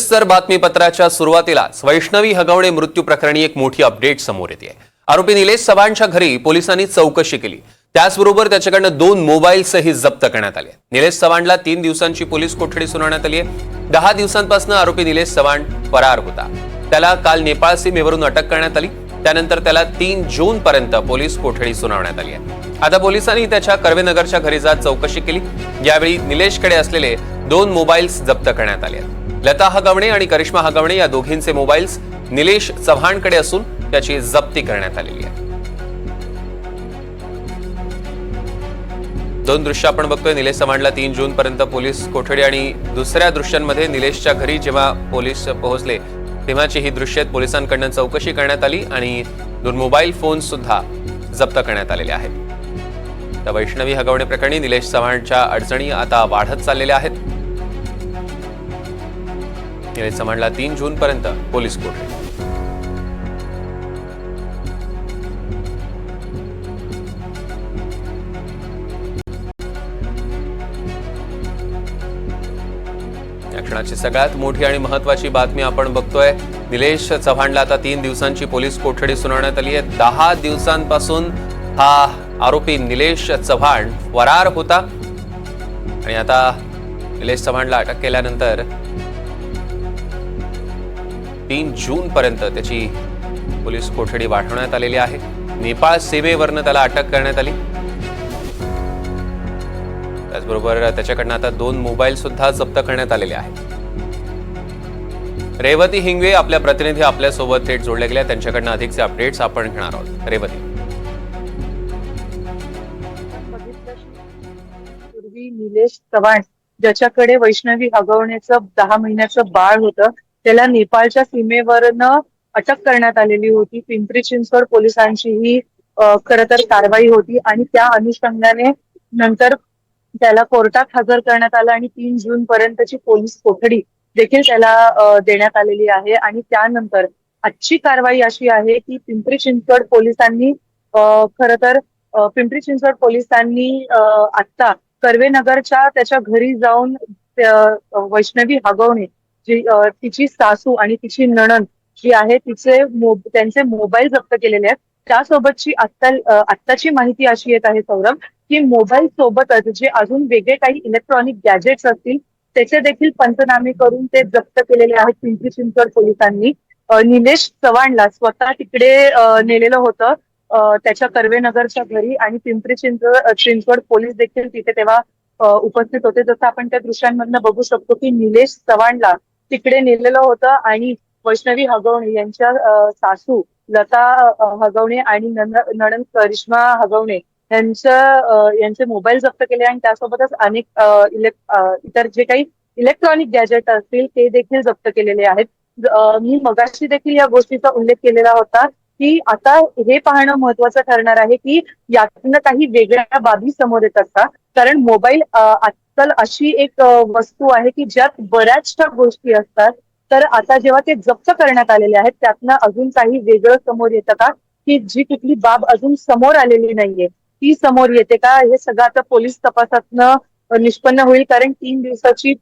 Sir बातमीपत्राच्या सुरुवातीलाच वैष्णवी हगवणे मृत्यू प्रकरणी एक मोठी अपडेट समोर येते. आरोपी निलेश चव्हाणच्या घरी पोलिसांनी चौकशी केली. त्याचबरोबर त्याच्याकडनं दोन मोबाईल्सही जप्त करण्यात आले. निलेश चव्हाणला तीन दिवसांची पोलीस कोठडी सुनावण्यात आली आहे. दहा दिवसांपासून आरोपी निलेश चव्हाण फरार होता. त्याला काल नेपाळ सीमेवरून अटक करण्यात आली. त्यानंतर त्याला तीन जून पर्यंत पोलीस कोठडी सुनावण्यात आली आहे. आता पोलिसांनी त्याच्या कर्वेनगरच्या घरी जात चौकशी केली. यावेळी निलेशकडे असलेले दोन मोबाईल्स जप्त करण्यात आले आहेत. लता हगवणे आणि करिश्मा हगवणे या दोघींचे मोबाईल्स निलेश चव्हाणकडे असून त्याची जप्ती करण्यात आलेली आहे. दोन दृश्य आपण बघतोय. निलेश चव्हाणला तीन जून पर्यंत पोलीस कोठडी आणि दुसऱ्या दृश्यांमध्ये निलेशच्या घरी जेव्हा पोलीस पोहोचले तेव्हाची ही दृश्य पोलिसांकडनं चौकशी करण्यात आली आणि दोन मोबाईल फोन सुद्धा जप्त करण्यात आलेले आहेत. तर वैष्णवी हगवणे प्रकरणी निलेश चव्हाणच्या अडचणी आता वाढत चाललेल्या आहेत. निलेश चव्हाणला तीन जून पर्यंत पोलीस कोठडी क्षणाची सगळ्यात मोठी आणि महत्वाची बातमी आपण बघतोय. निलेश चव्हाणला आता तीन दिवसांची पोलीस कोठडी सुनावण्यात आली आहे. दहा दिवसांपासून हा आरोपी निलेश चव्हाण फरार होता. आणि आता निलेश चव्हाणला अटक केल्यानंतर तीन जून पर्यंत त्याची पोलीस कोठडी वाढवण्यात आलेली आहे. नेपाळ सीमेवरनं त्याला अटक करण्यात आली. त्याचबरोबर त्याच्याकडनं आता दोन मोबाईल सुद्धा जप्त करण्यात आलेले आहेत. रेवती हिंगवे आपल्या प्रतिनिधी आपल्यासोबत थेट जोडल्या गेल्या. त्यांच्याकडनं अधिकचे अपडेट्स आपण घेणार आहोत. रेवती. निलेश चव्हाण ज्याच्याकडे वैष्णवी हगवण्याचं दहा महिन्याचं बाळ होतं त्याला नेपाळच्या सीमेवरनं अटक करण्यात आलेली होती. पिंपरी चिंचवड पोलिसांची ही खर तर कारवाई होती आणि त्या अनुषंगाने नंतर त्याला कोर्टात हजर करण्यात आलं आणि तीन जून पर्यंतची पोलीस कोठडी देखील त्याला देण्यात आलेली आहे. आणि त्यानंतर आजची कारवाई अशी आहे की पिंपरी चिंचवड पोलिसांनी खर तर पिंपरी चिंचवड पोलिसांनी आता कर्वेनगरच्या त्याच्या घरी जाऊन वैष्णवी हगवणे जी तिची सासू आणि तिची नणन जी आहे तिचे त्यांचे मोबाईल जप्त केलेले आहेत. त्यासोबतची आत्ता आत्ताची माहिती अशी येत आहे सौरभ की मोबाईल सोबतच जे अजून वेगळे काही इलेक्ट्रॉनिक गॅजेट्स असतील त्याचे देखील पंचनामे करून ते जप्त केलेले आहेत पिंपरी चिंचवड पोलिसांनी. निलेश चव्हाणला स्वतः तिकडे नेलेलं होतं त्याच्या कर्वेनगरच्या घरी आणि पिंपरी चिंचवड चिंचवड पोलीस देखील तिथे तेव्हा उपस्थित होते. जसं आपण त्या दृश्यांमधनं बघू शकतो की निलेश चव्हाणला तिकडे नेलेलं होतं आणि वैष्णवी हगवणे यांच्या सासू लता हगवणे आणि नणन करिश्मा हगवणे यांचं यांचे मोबाईल जप्त केले आणि त्यासोबतच अनेक इतर जे काही इलेक्ट्रॉनिक गॅजेट असतील ते देखील जप्त केलेले आहेत. मी मगाशी देखील या गोष्टीचा उल्लेख केलेला होता की आता हे पाहणं महत्वाचं ठरणार आहे की यातनं काही वेगळ्या बाबी समोर येतात का? कारण मोबाईल आजकाल अशी एक वस्तू आहे की ज्यात बऱ्याचशा गोष्टी असतात. तर आता जेव्हा ते जप्त करण्यात आलेले आहेत त्यातनं अजून काही वेगळं समोर येतं का? की जी कुठली बाब अजून समोर आलेली नाहीये. ती समोर येते का? हे सगळं आता पोलीस तपासातनं निष्पन्न होईल. कारण तीन दिवसाची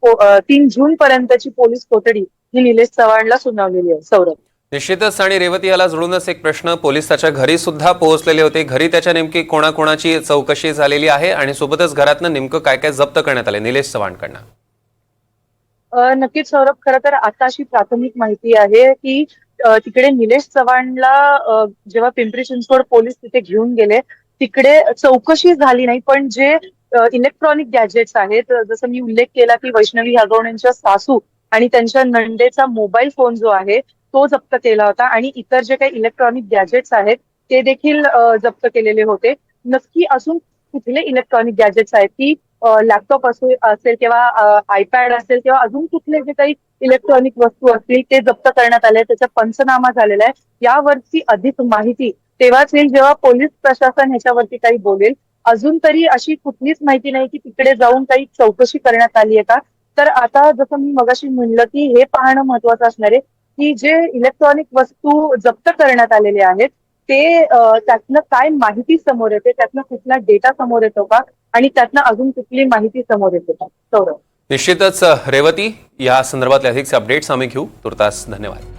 तीन जून पर्यंतची पोलीस कोठडी ही निलेश चव्हाणला सुनावलेली आहे सौरभ. निश्चितच आणि रेवती याला जोडूनच एक प्रश्न. पोलीस त्याच्या घरी सुद्धा पोहोचलेले होते. घरी त्याच्या नेमकी कोणाकोणाची चौकशी झालेली आहे आणि सोबतच घरातनं नेमकं काय काय जप्त करण्यात आले? निलेश चव्हाणकडनं. नक्कीच सौरभ खरं तर आता अशी प्राथमिक माहिती आहे की तिकडे निलेश चव्हाणला जेव्हा पिंपरी चिंचवड पोलीस तिथे घेऊन गेले तिकडे चौकशी झाली नाही पण जे इलेक्ट्रॉनिक गॅजेट्स आहेत जसं मी उल्लेख केला की वैष्णवी हगवणेंच्या सासू आणि त्यांच्या नंदेचा मोबाईल फोन जो आहे तो जप्त केला होता आणि इतर जे काही इलेक्ट्रॉनिक गॅजेट्स आहेत ते देखील जप्त केलेले होते. नक्की अजून कुठले इलेक्ट्रॉनिक गॅजेट्स आहेत? की लॅपटॉप असू असेल किंवा आयपॅड असेल किंवा अजून कुठले जे काही इलेक्ट्रॉनिक वस्तू असतील ते जप्त करण्यात आले त्याचा पंचनामा झालेला आहे. यावरची अधिक माहिती तेव्हाच येईल जेव्हा पोलीस प्रशासन ह्याच्यावरती काही बोलेल. अजून तरी अशी कुठलीच माहिती नाही की तिकडे जाऊन काही चौकशी करण्यात आली आहे का? तर आता जसं मी मगाशी म्हणलं की हे पाहणं महत्वाचं असणार आहे. की जे इलेक्ट्रॉनिक वस्तू जप्त करण्यात आलेले आहेत ते त्यातनं काय माहिती समोर येते त्यातनं कुठला डेटा समोर येतो का आणि त्यातनं अजून कुठली माहिती समोर येते का? सौरभ निश्चितच रेवती या संदर्भातले अधिकचे अपडेट्स आम्ही घेऊ. तुर्तास धन्यवाद.